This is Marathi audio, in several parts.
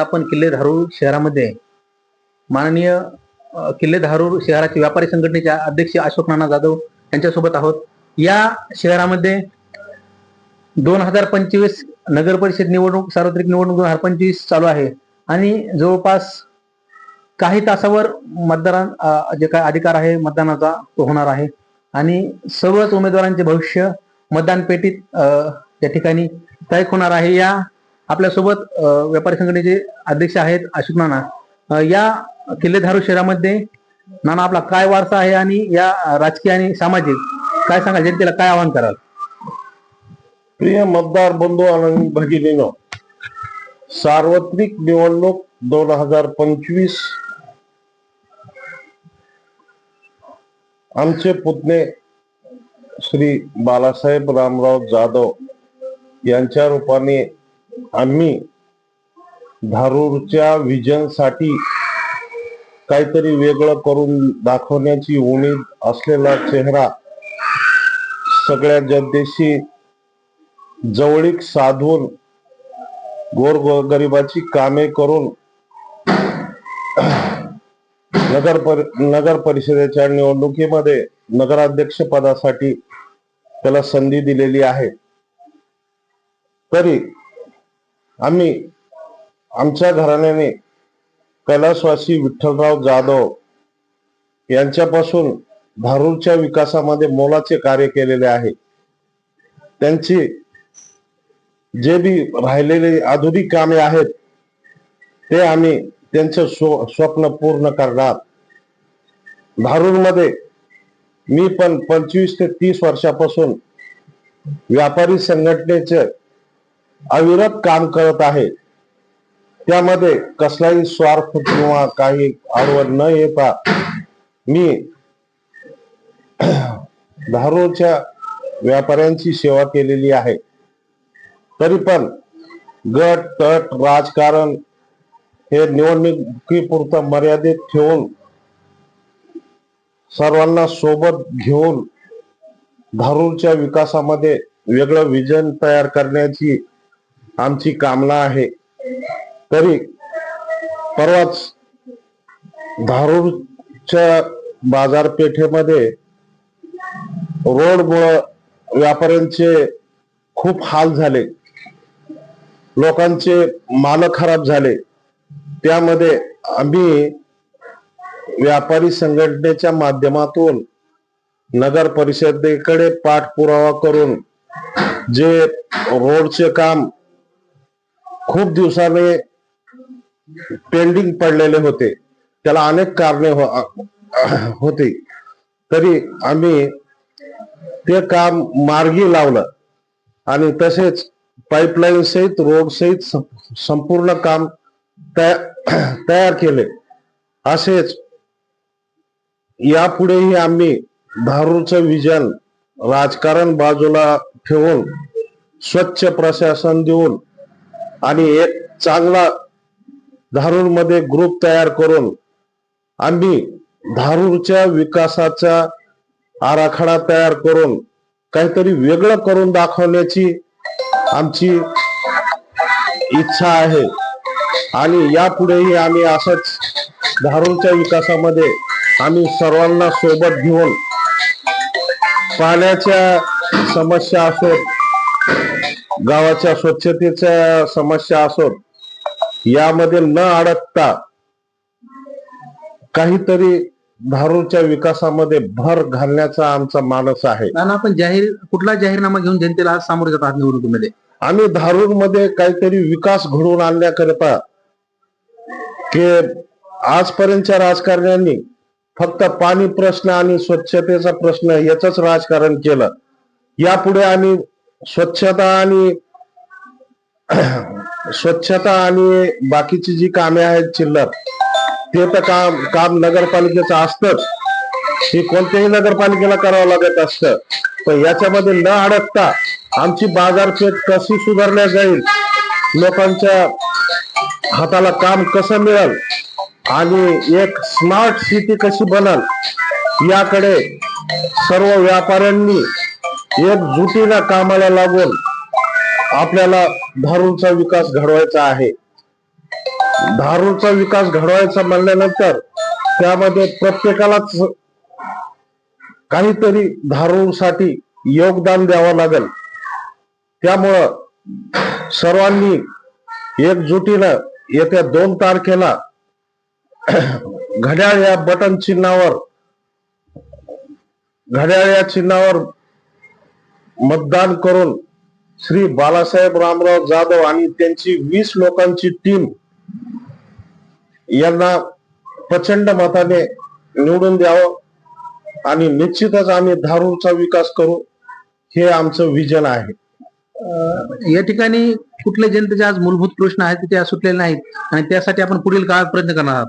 आपण किल्ले धारूर शहरामध्ये माननीय किल्लेधारूर किल्ले धारूर शहराचे व्यापारी संघटनेचे अध्यक्ष अशोक नाना जाधव यांच्यासोबत आहोत. या शहरामध्ये दोन हजार पंचवीस नगर परिषद निवडणूक सार्वत्रिक निवडणूक दोन हजार पंचवीस चालू आहे. आणि जवळपास काही तासावर मतदारां जे काय अधिकार आहे मतदानाचा तो होणार आहे. आणि सर्वच उमेदवारांचे भविष्य मतदान पेटीत त्या ठिकाणी तय होणार आहे. या आपल्यासोबत व्यापारी संघटनेचे अध्यक्ष आहेत अशोक नाना. या किल्लेधारू शहरामध्ये नाना आपला काय वारसा आहे आणि या राजकीय आणि सामाजिक काय सांगा जनतेला काय आवाहन कराल? प्रिय मतदार बंधू आणि भगिनीनो सार्वत्रिक निवडणूक दोन हजार पंचवीस आमचे पुतणे श्री बालासाहेब रामराव जाधव यांच्या रूपाने आम्ही धारूरच्या विजनसाठी काहीतरी वेगळं करून दाखवण्याची उमेद असलेला चेहरा सगळ्या जनतेशी जवळीक साधून गोर गरिबाची कामे करून नगर पर नगर परिषदेच्या निवडणुकीमध्ये नगराध्यक्ष पदासाठी त्याला संधी दिलेली आहे. तरी आम्ही आमच्या घराण्याने कैलासवासी विठ्ठलराव जाधव यांच्यापासून धारूरच्या विकासामध्ये मोलाचे कार्य केलेले आहे. त्यांची जे बी राहिलेले आधुनिक कामे आहेत ते आम्ही त्यांचं स्व- स्वप्न पूर्ण करणार. धारूरमध्ये मी पण पंचवीस ते तीस वर्षापासून व्यापारी संघटनेचे अविरत काम करत आहे. त्यामध्ये कसलाही स्वार्थ किंवा काही आडवड न येता मी धारूरच्या व्यापाऱ्यांची सेवा केलेली आहे. तरी पण गट तट राजकारण हे निवडणुकीपुरतं मर्यादित ठेवून सर्वांना सोबत घेऊन धारूरच्या विकासामध्ये वेगळं विजन तयार करण्याची आमची कामना आहे. तरी परवाच धारूरच्या बाजारपेठेमध्ये रोडमुळं व्यापाऱ्यांचे खूप हाल झाले. लोकांचे माल खराब झाले. त्यामध्ये आम्ही व्यापारी संघटनेच्या माध्यमातून नगर परिषदेकडे पाठपुरावा करून जे रोडचे काम खूप दिवसाने पेंडिंग पडलेले होते. त्याला अनेक कारणे हो- होती. तरी आम्ही ते काम मार्गी लावलं. आणि तसेच पाईपलाईन सहित रोड सहित संपूर्ण काम तया- तयार केले. असेच यापुढेही आम्ही धारूरचं विजन राजकारण बाजूला ठेवून स्वच्छ प्रशासन देऊन आणि एक चांगला धारूरमध्ये ग्रुप तयार करून आम्ही धारूरच्या विकासाचा आराखडा तयार करून काहीतरी वेगळं करून दाखवण्याची आमची इच्छा आहे. आणि यापुढेही आम्ही असंच धारूरच्या विकासामध्ये आम्ही सर्वांना सोबत घेऊन पाण्याच्या समस्या असोत गावाच्या स्वच्छतेच्या समस्या असोत यामध्ये न अडकता काहीतरी धारूरच्या विकासामध्ये भर घालण्याचा आमचा मानस आहे. आपण जाहीर कुठला जाहीरनामा घेऊन जनतेला आज सामोरे जात आहात निवडणुकीमध्ये? आम्ही धारूरमध्ये काहीतरी विकास घडवून आणण्याकरिता की आजपर्यंतच्या राजकारण्यांनी फक्त पाणी प्रश्न आणि स्वच्छतेचा प्रश्न याच राजकारण केलं. यापुढे आम्ही स्वच्छता आणि स्वच्छता आणि बाकीची जी कामे आहेत चिल्लर ते तर काम काम नगरपालिकेचं असतंच. हे कोणत्याही नगरपालिकेला करावं लागत असतं. पण याच्यामध्ये न अडकता आमची बाजारपेठ कशी सुधारल्या जाईल लोकांच्या हाताला काम कसं मिळेल आणि एक स्मार्ट सिटी कशी बनल याकडे सर्व व्यापाऱ्यांनी एकजुटीनं कामाला लागून आपल्याला धारूरचा विकास घडवायचा आहे. धारूरचा विकास घडवायचा म्हणल्यानंतर त्यामध्ये प्रत्येकालाच काहीतरी धारूरसाठी योगदान द्यावं लागेल. त्यामुळं सर्वांनी एकजुटीनं येत्या दोन तारखेला घड्याळ या बटन चिन्हावर घड्याळ या चिन्हावर मतदान करून श्री बालासाहेब रामराव जाधव आणि त्यांची वीस लोकांची टीम यांना प्रचंड मताने निवडून द्यावं आणि निश्चितच आम्ही धारूरचा विकास करू हे आमचं विजन आहे. या ठिकाणी कुठले जनतेचे आज मूलभूत प्रश्न आहेत ते सुटलेले नाहीत आणि त्यासाठी आपण पुढील काळात प्रयत्न करणार आहात.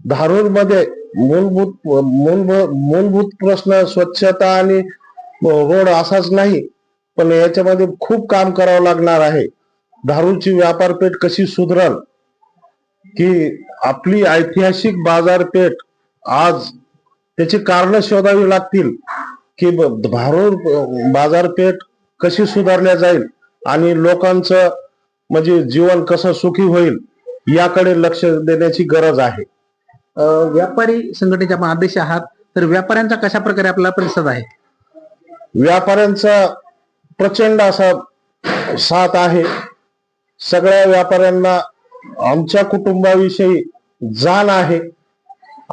धारूरमध्ये मूलभूत मूलभूत मूलभूत प्रश्न स्वच्छता आणि रोड असाच नाही पण याच्यामध्ये खूप काम करावं लागणार आहे. दारूची व्यापारपेठ कशी सुधरल? की आपली ऐतिहासिक बाजारपेठ आज त्याची कारण शोधावी लागतील की भारूर बाजारपेठ कशी सुधारल्या जाईल आणि लोकांचं म्हणजे जीवन कसं सुखी होईल याकडे लक्ष देण्याची गरज आहे. व्यापारी संघटनेचे आपण अध्यक्ष आहात तर व्यापाऱ्यांचा कशा प्रकारे आपला प्रतिसाद आहे? व्यापाऱ्यांचा प्रचंड असा साथ आहे. सगळ्या व्यापाऱ्यांना आमच्या कुटुंबाविषयी जाण आहे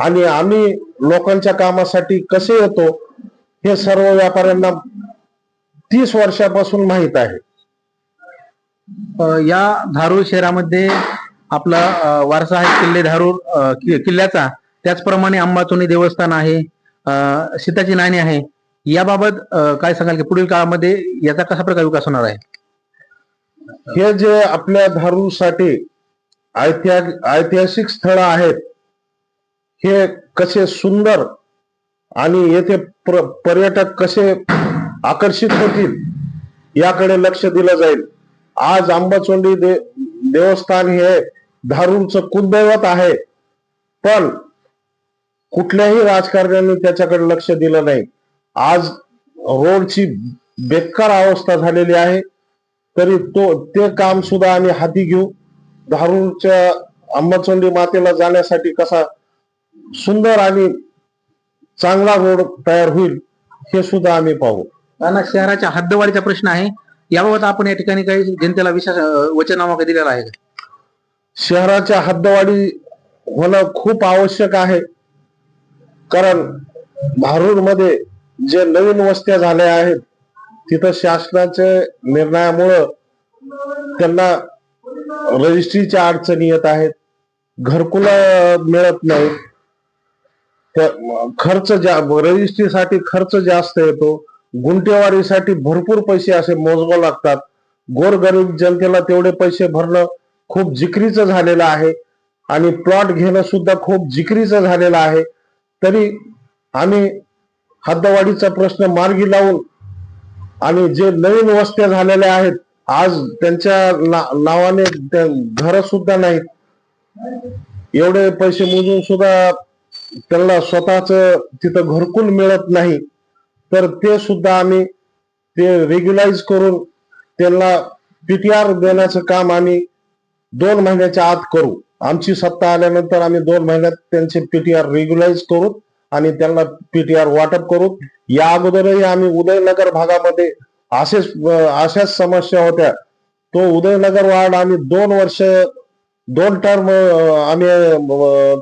आणि आम्ही लोकांच्या कामासाठी कसे येतो हे सर्व व्यापाऱ्यांना तीस वर्षापासून माहीत आहे. या धारूर शहरामध्ये आपला वारसा आहे किल्ले धारूर किल्ल्याचा. त्याचप्रमाणे अंबाचोनी देवस्थान आहे अं, सीताची नाणी आहे. याबाबत काय सांगाल की पुढील काळामध्ये याचा कशा प्रकारे विकास होणार आहे? हे जे आपल्या धारूसाठी ऐतिहासिक ऐतिहासिक स्थळ आहेत हे कसे सुंदर आणि येथे प्र- पर्यटक कसे आकर्षित होतील याकडे लक्ष दिलं जाईल. आज आंबाचोंडी दे देवस्थान हे धारूरचं कुलदैवत आहे पण कुठल्याही राजकारण्याने त्याच्याकडे लक्ष दिलं नाही. आज रोडची बेकार अवस्था झालेली आहे. तरी तो ते काम सुद्धा आम्ही हाती घेऊ. धारूरच्या अंबाचोंडी मातेला जाण्यासाठी कसा सुंदर आणि चांगला रोड तयार होईल हे सुद्धा आम्ही पाहू. कारण शहराच्या हद्दवाढीचा प्रश्न आहे. याबाबत आपण या ठिकाणी काही जनतेला विशेष काही दिलेला आहे का? शहराच्या हद्दवाढी होणं खूप आवश्यक आहे. कारण धारूरमध्ये जे नवीन वस्त्या झाल्या आहेत तिथं शासनाच्या निर्णयामुळं त्यांना रजिस्ट्रीच्या अडचणी येत आहेत घरकुल मिळत नाही. खर्च जा रजिस्ट्रीसाठी खर्च जास्त येतो गुंटेवारीसाठी भरपूर पैसे असे मोजवं लागतात. गोरगरीब जनतेला तेवढे पैसे भरणं खूप जिकरीचं झालेलं आहे आणि प्लॉट घेणं सुद्धा खूप जिकरीचं झालेलं आहे. तरी आम्ही हद्दवाढीचा प्रश्न मार्गी लावून आणि जे नवीन वस्त्या झालेल्या आहेत आज त्यांच्या ना- नावाने घर सुद्धा नाहीत. एवढे पैसे मोजून सुद्धा त्यांना स्वतःच तिथं घरकुल मिळत नाही. तर ते सुद्धा आम्ही ते रेग्युलाइज करून त्यांना पीटीआर देण्याचं काम आम्ही दोन महिन्याच्या आत करू. आमची सत्ता आल्यानंतर आम्ही दोन महिन्यात त्यांचे पीटीआर रेग्युलाइज करू. आणि त्यांना पीटीआर वाटप करू या अगोदरही आम्ही उदयनगर भागामध्ये असेच अशाच समस्या होत्या. तो उदयनगर वार्ड आम्ही दोन वर्ष दोन टर्म आम्ही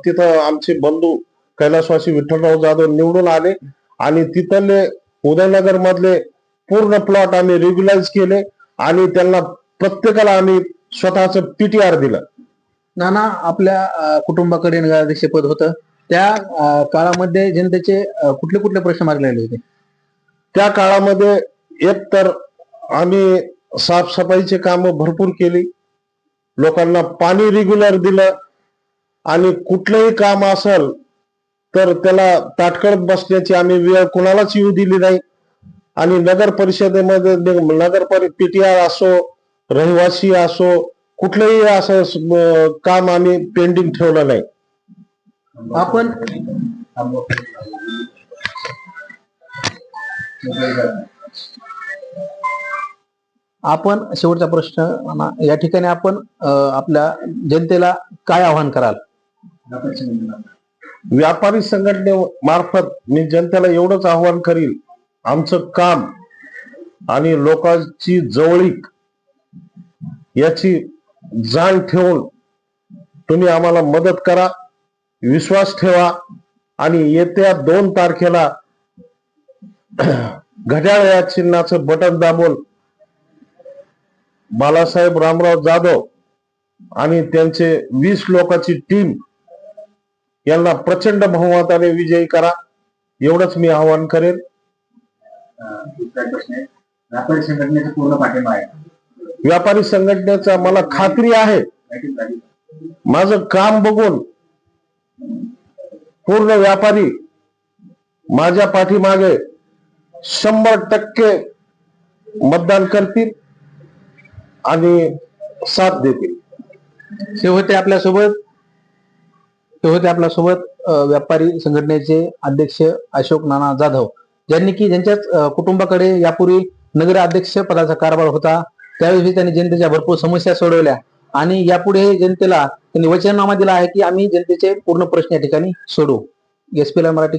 तिथं आमचे बंधू कैलासवासी विठ्ठलराव जाधव निवडून आले. आणि तिथले उदयनगर मधले पूर्ण प्लॉट आम्ही रेग्युलाइज केले आणि त्यांना प्रत्येकाला आम्ही स्वतःच पीटीआर दिलं. नाना आपल्या कुटुंबाकडे नगराध्यक्षपद होतं. त्या काळामध्ये जनतेचे कुठले कुठले प्रश्न मार्गी होते? त्या काळामध्ये एक तर आम्ही साफसफाईचे काम भरपूर केली. लोकांना पाणी रेग्युलर दिलं. आणि कुठलंही काम असेल तर त्याला ताटकळत बसण्याची आम्ही वेळ कुणालाच येऊ दिली नाही. आणि नगर परिषदेमध्ये नगर पीटीआर असो रहिवासी असो कुठलंही असं काम आम्ही पेंडिंग ठेवलं नाही. आपण आपण शेवटचा प्रश्न या ठिकाणी आपण आपल्या जनतेला काय आव्हान कराल? व्यापारी संघटनेमार्फत मी जनतेला एवढंच आव्हान करील आमचं काम आणि लोकांची जवळीक याची जाण ठेवून तुम्ही आम्हाला मदत करा. विश्वास ठेवा आणि येत्या दोन तारखेला घड्याळ या चिन्हाचं बटन दाबून बालासाहेब रामराव जाधव आणि त्यांचे वीस लोकांची टीम यांना प्रचंड बहुमताने विजयी करा. एवढंच मी आवाहन करेन. व्यापारी संघटनेचा पूर्ण पाठिंबा आहे. व्यापारी संघटनेचा मला खात्री आहे. माझं काम बघून पूर्ण व्यापारी माझ्या पाठीमागे शंभर टक्के मतदान करतील आणि साथ देतील. ते होते आपल्यासोबत ते होते आपल्यासोबत व्यापारी संघटनेचे अध्यक्ष अशोक नाना जाधव ज्यांनी की ज्यांच्याच कुटुंबाकडे यापूर्वी नगर अध्यक्ष पदाचा कारभार होता. त्यावेळी त्यांनी जनतेच्या भरपूर समस्या सोडवल्या आणि यापुढे जनतेला त्यांनी वचननामा दिला आहे की आम्ही जनतेचे पूर्ण प्रश्न या ठिकाणी सोडू. S P Marathi